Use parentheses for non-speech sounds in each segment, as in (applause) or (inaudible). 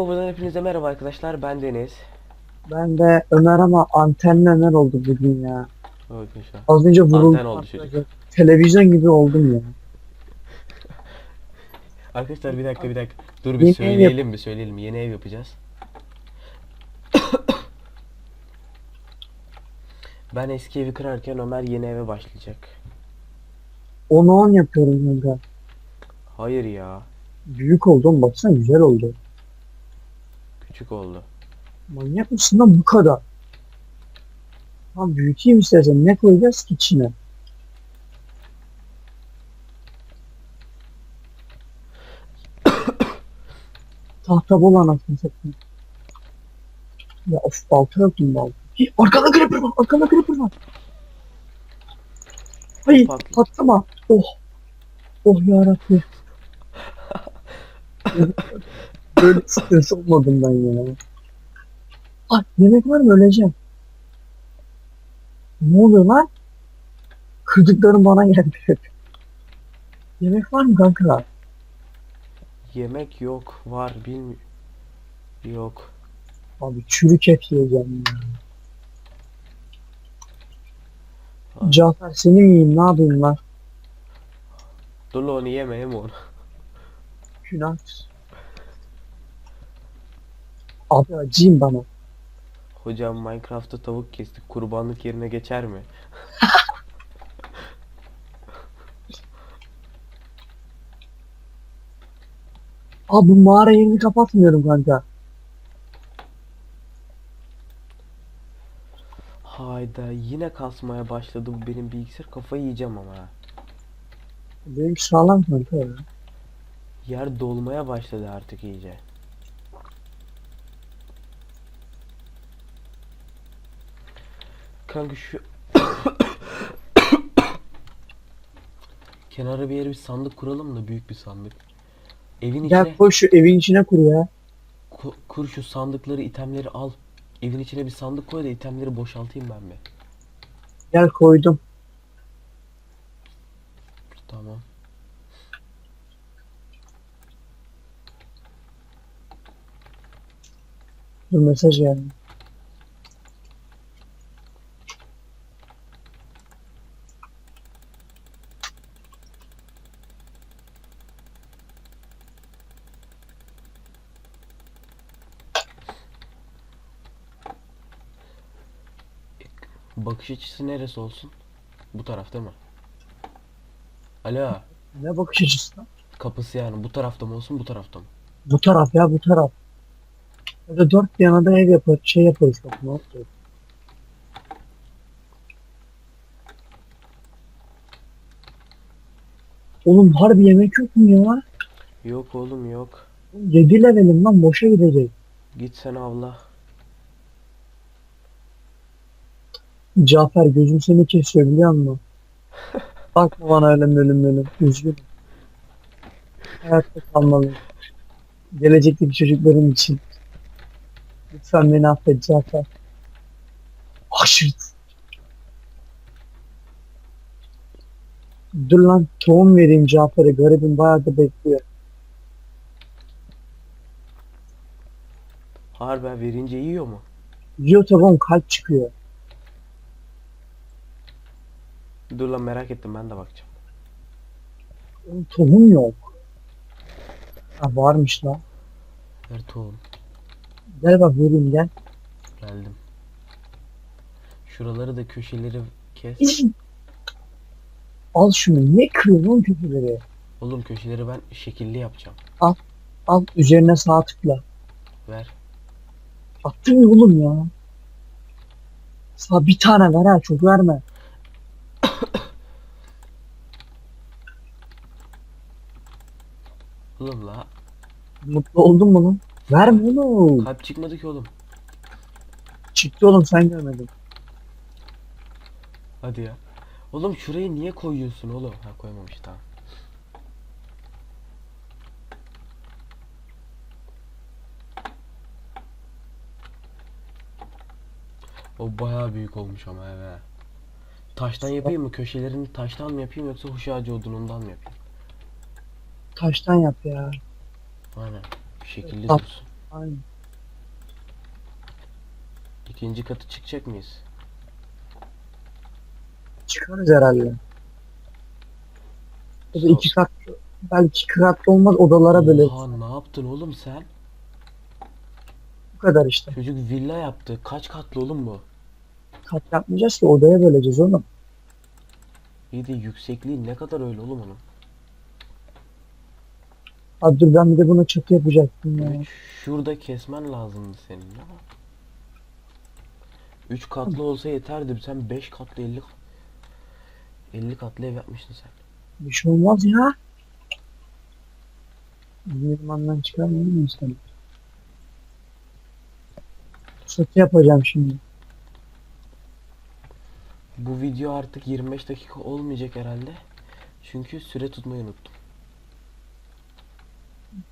Over'dan hepinize merhaba arkadaşlar. Ben Deniz. Ben de Ömer ama antenli Ömer oldu bugün ya. Arkadaşlar. Az önce vuruldum. Anten oldu çocuk. Televizyon gibi oldum ya. (laughs) Arkadaşlar bir dakika bir dakika. Dur bir Yeni söyleyelim bir söyleyelim. Yeni ev yapacağız. (coughs) ben eski evi kırarken Ömer yeni eve başlayacak. Onu on yapıyorum kanka. Hayır ya. Büyük oldum baksana güzel oldu. Küçük oldu. Manyak mısın lan bu kadar? Tamam büyüteyim istersen ne koyacağız ki içine? (coughs) Tahta bol anasını satayım. Ya of balta yok mu balta? Hi, Arkada creeper var, arkada creeper var. Hayır, Patlı. patlama. Oh. Oh yarabbi. (laughs) Böyle stres olmadım ben ya. Ay yemek var mı öleceğim. Ne oluyor lan? Kırdıklarım bana geldi hep. (laughs) Yemek var mı kanka? Yemek yok. Var bilmi Yok. Abi çürük et yiyeceğim ya. Abi. Cafer seni mi yiyeyim ne yapayım lan? Dur onu yeme yeme onu. Günah. Abi acıyım bana. Hocam Minecraft'ta tavuk kestik. Kurbanlık yerine geçer mi? (laughs) Abi bu mağara yerini kapatmıyorum kanka. Hayda yine kasmaya başladı bu benim bilgisayar kafayı yiyeceğim ama ha. Benim sağlam kanka ya. Yer dolmaya başladı artık iyice. Kanka şu kenara bir yere bir sandık kuralım da büyük bir sandık. Evin içine Gel koy şu evin içine kur ya. ku- kur şu sandıkları, itemleri al. Evin içine bir sandık koy da itemleri boşaltayım ben bir. Gel koydum. Tamam. Dur mesaj geldi. Bakış açısı neresi olsun? Bu taraf değil mi? Alo. Ne bakış açısı lan? Kapısı yani bu tarafta mı olsun bu tarafta mı? Bu taraf ya bu taraf. Da dört bir yana da ev yapar, şey yaparız bak ne olacak? Oğlum harbi yemek yok mu ya? Yok oğlum yok. 7 levelim lan boşa gidecek. Git sen avla. Cafer gözüm seni kesiyor biliyor musun? (laughs) Bakma bana öyle bölüm bölüm. Üzgünüm. Hayatta kalmalıyım. Gelecekteki çocuklarım için. Lütfen beni affet Cafer. Aşırı. Dur lan tohum vereyim Cafer'e. Garibim bayağı da bekliyor. Harbi ha, verince yiyor mu? Yiyor taban kalp çıkıyor. Dur lan merak ettim ben de bakacağım. Oğlum, tohum yok. Ha varmış lan. Ver tohum. Gel bak vereyim gel. Geldim. Şuraları da köşeleri kes. Al şunu. Ne kırıyorsun oğlum kötüleri? Oğlum köşeleri ben şekilli yapacağım. Al üzerine sağ tıkla. Ver. Attın mı oğlum ya? Sağ bir tane ver ha çok verme. Oğlum la. Mutlu oldun mu lan? Verme oğlum. Kalp çıkmadı ki oğlum. Çıktı oğlum sen görmedin. Hadi ya. Oğlum şurayı niye koyuyorsun oğlum? Ha koymamış tamam. O bayağı büyük olmuş ama evet. Taştan yapayım mı? Köşelerini taştan mı yapayım yoksa huş ağacı odunundan mı yapayım? Taştan yap ya. Aynen. Şekilli Tamam. dursun. Aynen. İkinci katı çıkacak mıyız? Çıkarız herhalde. Ya da iki kat belki iki katlı olmaz odalara böyle Oha ne yaptın oğlum sen? bu kadar işte. Çocuk villa yaptı. Kaç katlı oğlum bu? Kat yapmayacağız ki odaya böleceğiz oğlum. İyi de yüksekliği ne kadar öyle oğlum onun? Abi dur ben bir de buna çatı yapacaktım ya. Şurada kesmen lazımdı senin ama. 3 katlı olsa yeterdi. Sen 5 katlı 50 50 katlı ev yapmışsın sen. Bir şey olmaz ya. Bir andan çıkarmayayım mı seni? Çatı yapacağım şimdi. Bu video artık 25 dakika olmayacak herhalde. Çünkü süre tutmayı unuttum.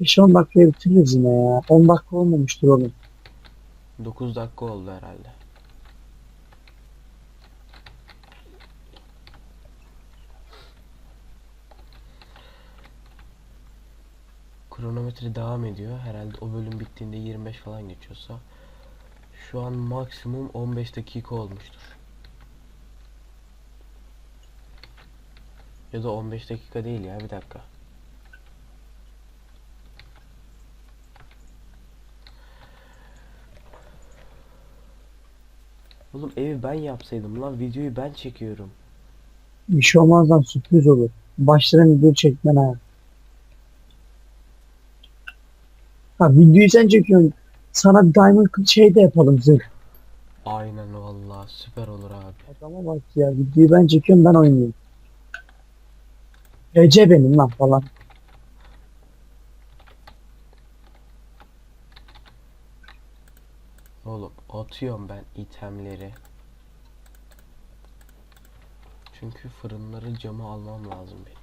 5-10 dakikaya bitiririz yine ya. 10 dakika olmamıştır oğlum. 9 dakika oldu herhalde. Kronometre devam ediyor. Herhalde o bölüm bittiğinde 25 falan geçiyorsa. Şu an maksimum 15 dakika olmuştur. Ya da 15 dakika değil ya bir dakika. Oğlum evi ben yapsaydım lan videoyu ben çekiyorum. Bir şey olmaz lan sürpriz olur. Başlarına video çekmen ha. Ha videoyu sen çekiyorsun. Sana diamond şey de yapalım zırh. Aynen vallahi süper olur abi. Adama bak ya videoyu ben çekiyorum ben oynuyorum. Ece benim lan falan. Oğlum atıyorum ben itemleri. Çünkü fırınların camı almam lazım benim.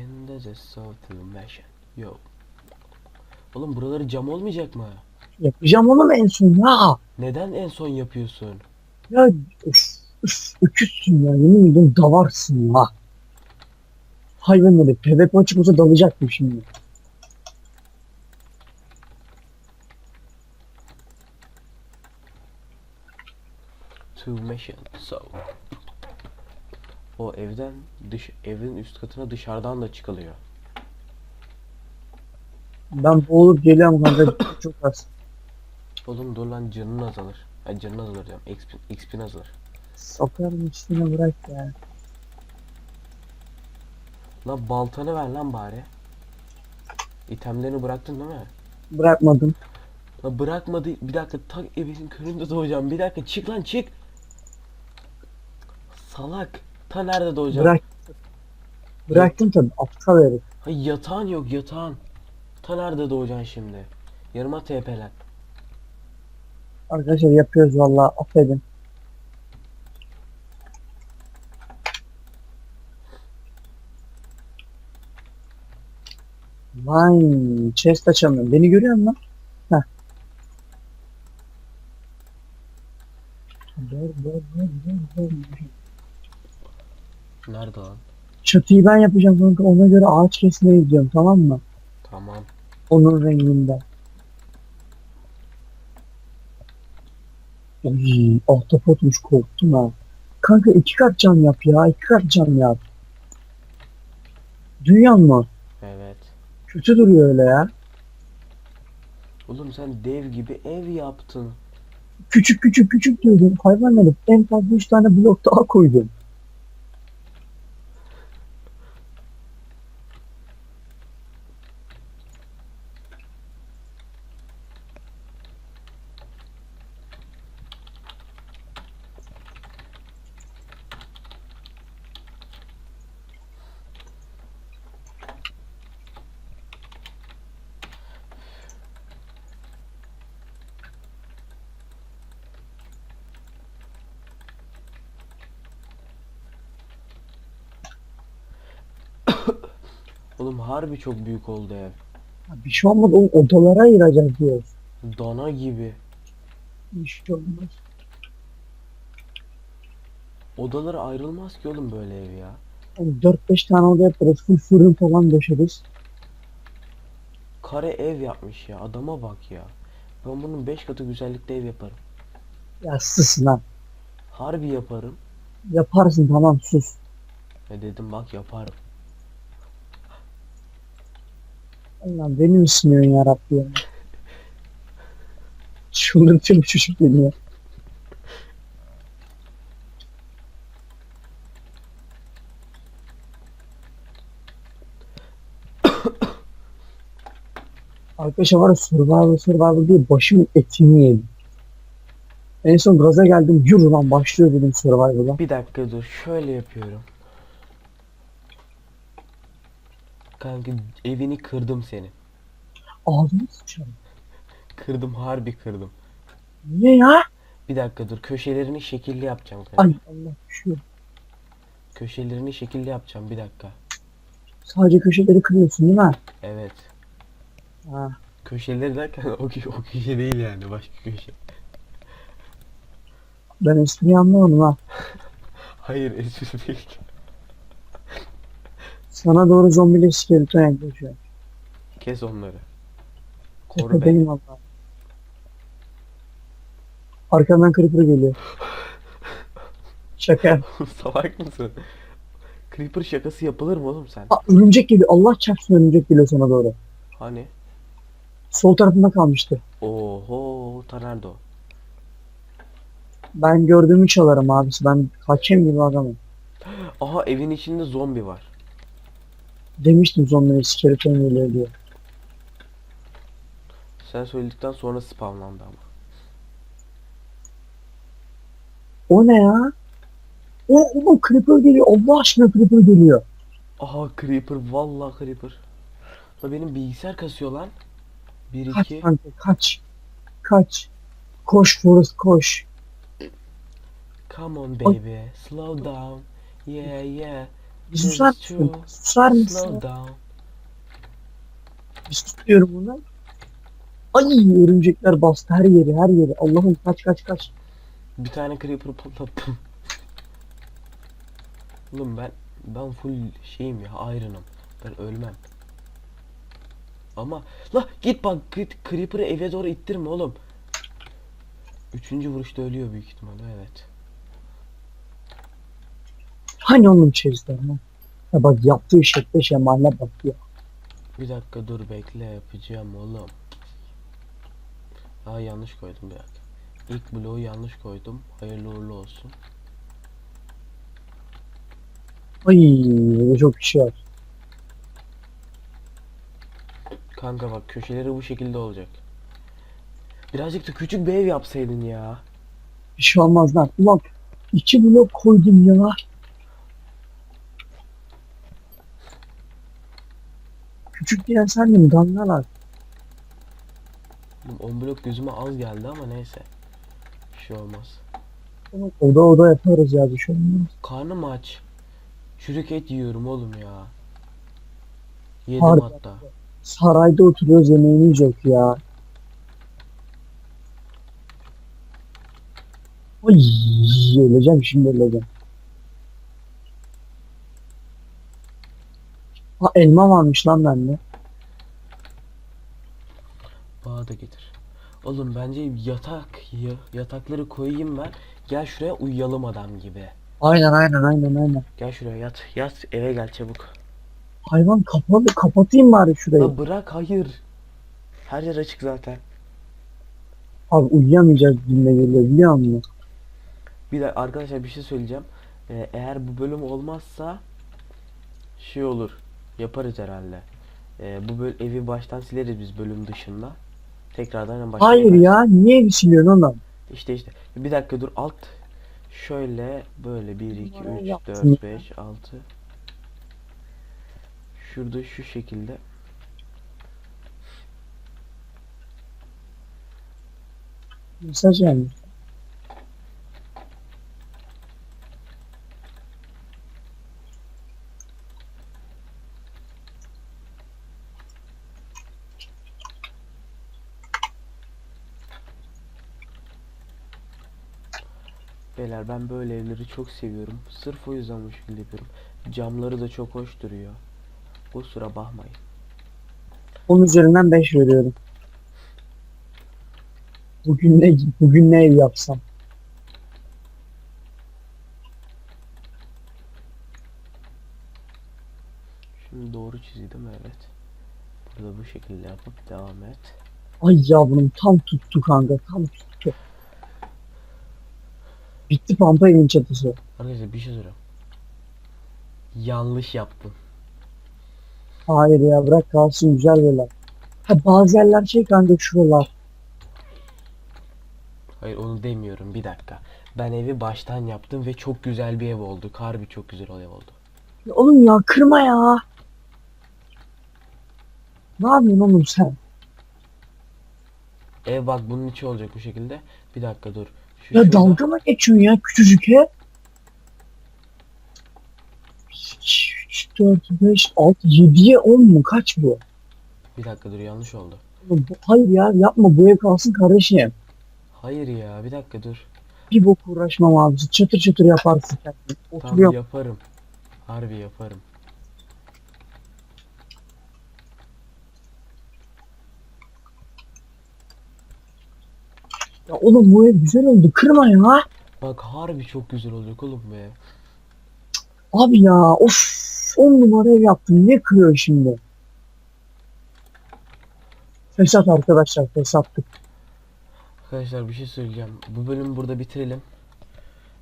And there's a automation. Yo. Oğlum buraları cam olmayacak mı? Yapacağım onu en son ya. Neden en son yapıyorsun? Ya üf, üf, öküzsün ya yemin ediyorum davarsın ya. Hayvan herif PvP açık olsa dalacaktım şimdi. To mission. So. O evden dış evin üst katına dışarıdan da çıkılıyor. Ben boğulup geliyorum kanka (coughs) çok az. Oğlum dur lan canın azalır. Ha canın azalır diyorum. XP, XP'in azalır. Sokarım üstüne bırak ya. Lan baltanı ver lan bari. İtemlerini bıraktın değil mi? Bırakmadım. Lan bırakmadı. Bir dakika tak evinin köründe doğacağım. Bir dakika çık lan çık. Salak. Ta nerede doğacağım? Bırak. Bıraktım tabii aptal herif. Ha yatağın yok yatağın. Ta nerede doğacaksın şimdi? Yarıma TP'len. Arkadaşlar yapıyoruz valla affedin. Vay chest açamıyorum. Beni görüyor musun? Heh. Dur, dur, dur, dur, dur. Nerede lan? Çatıyı ben yapacağım kanka. Ona göre ağaç kesmeye gidiyorum tamam mı? Tamam. Onun renginde. Uy, ahtapotmuş korktum ha. Kanka iki kat cam yap ya. iki kat cam yap. Duyuyor musun? Evet. Kötü duruyor öyle ya. Oğlum sen dev gibi ev yaptın. Küçük küçük küçük diyordum. Hayvan herif. En fazla üç tane blok daha koydum. Oğlum harbi çok büyük oldu ev. Ya Bir şey olmadı. O odalara ayıracağız diyoruz. Dana gibi. Bir şey olmaz. Odaları ayrılmaz ki oğlum böyle ev ya. Yani 4-5 tane oda yaparız. Full fırın falan döşeriz. kare ev yapmış ya. Adama bak ya. Ben bunun 5 katı güzellikte ev yaparım. Ya sus lan. Harbi yaparım. Yaparsın tamam sus. Ve dedim bak yaparım. Allah beni mi sınıyorsun ya Rabbi ya? Çıldırtıyor bu çocuk ya. Arkadaşlar var ya Survivor diye başımın etini yedim. En son gaza geldim yürü lan başlıyor dedim Survivor'a. Bir dakika dur. Şöyle yapıyorum. Kanka evini kırdım senin. Ağzını sıçarım. Kırdım harbi kırdım. Niye ya? Bir dakika dur. Köşelerini şekilli yapacağım kanka. Ay Allah şu. Köşelerini şekilli yapacağım bir dakika. Sadece köşeleri kırıyorsun değil mi? Evet. Ha. Köşeleri derken (laughs) o, kö- o köşe değil yani başka köşe. Ben espriyi anlamadım ha. Hayır espri değil. Sana doğru zombiler skeleton yaklaşıyor. Kes onları. Koru Tepe beni. benim valla. Arkamdan creeper geliyor. (laughs) Şaka. Salak mısın? Creeper şakası yapılır mı oğlum sen? Aa, örümcek geliyor. Allah çarpsın örümcek geliyor sana doğru. Hani? Sol tarafında kalmıştı. Oho Tanardo. Ben gördüğümü çalarım abisi. Ben kaçayım gibi adamım. Aha evin içinde zombi var. Demiştim zombiler skeleton geliyor diye. Sen söyledikten sonra spamlandı ama. O ne ya? O oğlum creeper geliyor. Allah aşkına creeper geliyor. Aha Creeper vallahi Creeper. La benim bilgisayar kasıyor lan. 1 Kaç 2 kanka kaç. Kaç. Koş Forrest koş. Come on baby. Slow down. Yeah yeah. Susar mısın? Susar mısın? Bir sus diyorum buna. Ay örümcekler bastı her yeri her yeri. Allah'ım kaç kaç kaç. Bir tane Creeper patlattım. (laughs) Oğlum ben ben full şeyim ya Iron'ım. Ben ölmem. Ama la git bak git Creeper'ı eve doğru ittirme oğlum. Üçüncü vuruşta ölüyor büyük ihtimalle evet. Hani onun içerisinde lan? Ya bak yaptığı şekle şemaline bak ya. Bir dakika dur bekle yapacağım oğlum. Aa yanlış koydum bir dakika. İlk bloğu yanlış koydum. Hayırlı uğurlu olsun. Ay çok kişi var. Kanka bak köşeleri bu şekilde olacak. Birazcık da küçük bir ev yapsaydın ya. Bir şey olmaz lan. Ulan iki blok koydum ya. Küçük mi? Dangalar. Oğlum 10 blok gözüme az geldi ama neyse. Bir şey olmaz. Oda oda yaparız ya bir şey olmaz. Karnım aç. Çürük et yiyorum oğlum ya. Yedim Harbi. hatta. Sarayda oturuyoruz yemeğimiz yok ya. Ay öleceğim şimdi öleceğim. Ha elma varmış lan bende. Bana da getir. Oğlum bence yatak ya, yatakları koyayım ben. Gel şuraya uyuyalım adam gibi. Aynen aynen aynen aynen. Gel şuraya yat. Yat eve gel çabuk. Hayvan kapalı kapatayım bari şurayı. La bırak hayır. Her yer açık zaten. Abi uyuyamayacağız dinle geliyor biliyor musun? Bir de arkadaşlar bir şey söyleyeceğim. Ee, eğer bu bölüm olmazsa şey olur. Yaparız herhalde. Ee, bu böl evi baştan sileriz biz bölüm dışında. Tekrardan en baştan Hayır yaparız. ya niye siliyorsun oğlum? İşte işte. Bir dakika dur alt. Şöyle böyle 1 2 Numara 3 yaptın 4 5 6 Şurada şu şekilde. Mesaj gelmiş. Beyler ben böyle evleri çok seviyorum. Sırf o yüzden bu şekilde yapıyorum. Camları da çok hoş duruyor. Kusura bakmayın. 10 üzerinden 5 veriyorum. Bugün ne bugün ne ev yapsam? Şimdi doğru çizdim evet. Burada bu şekilde yapıp devam et. Ay yavrum tam tuttu kanka tam tuttu. Bitti pampa evin çatısı. Arkadaşlar bir şey soruyorum. Yanlış yaptım. Hayır ya bırak kalsın güzel böyle. Ha bazı yerler şey kanka şuralar. Hayır onu demiyorum bir dakika. Ben evi baştan yaptım ve çok güzel bir ev oldu. Harbi çok güzel ev oldu. Ya oğlum ya kırma ya. Ne yapıyorsun oğlum sen? Ev bak bunun içi olacak bu şekilde. Bir dakika dur. Ya şurada- dalga mı geçiyorsun ya küçücük? 2, 3, 4, 5, 6, 7'ye 10 mu? Kaç bu? Bir dakika dur yanlış oldu. Bu- Hayır ya yapma bu ev kalsın kardeşim. Hayır ya bir dakika dur. Bir bok uğraşmam abisi. Çatır çatır yaparsın. Tamam yaparım. Harbi yaparım. Ya oğlum bu ev güzel oldu. Kırma ya. Bak harbi çok güzel olacak oğlum be. Abi ya of. 10 numara ev yaptım. Ne kırıyor şimdi? Fesat arkadaşlar fesattık. Arkadaşlar bir şey söyleyeceğim. Bu bölümü burada bitirelim.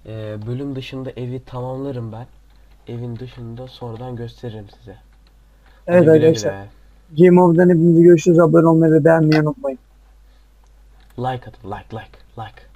Ee, bölüm dışında evi tamamlarım ben. Evin dışında sonradan gösteririm size. Evet arkadaşlar. Game Of'dan hepinizi görüşürüz. Abone olmayı ve beğenmeyi unutmayın. Like it like like like.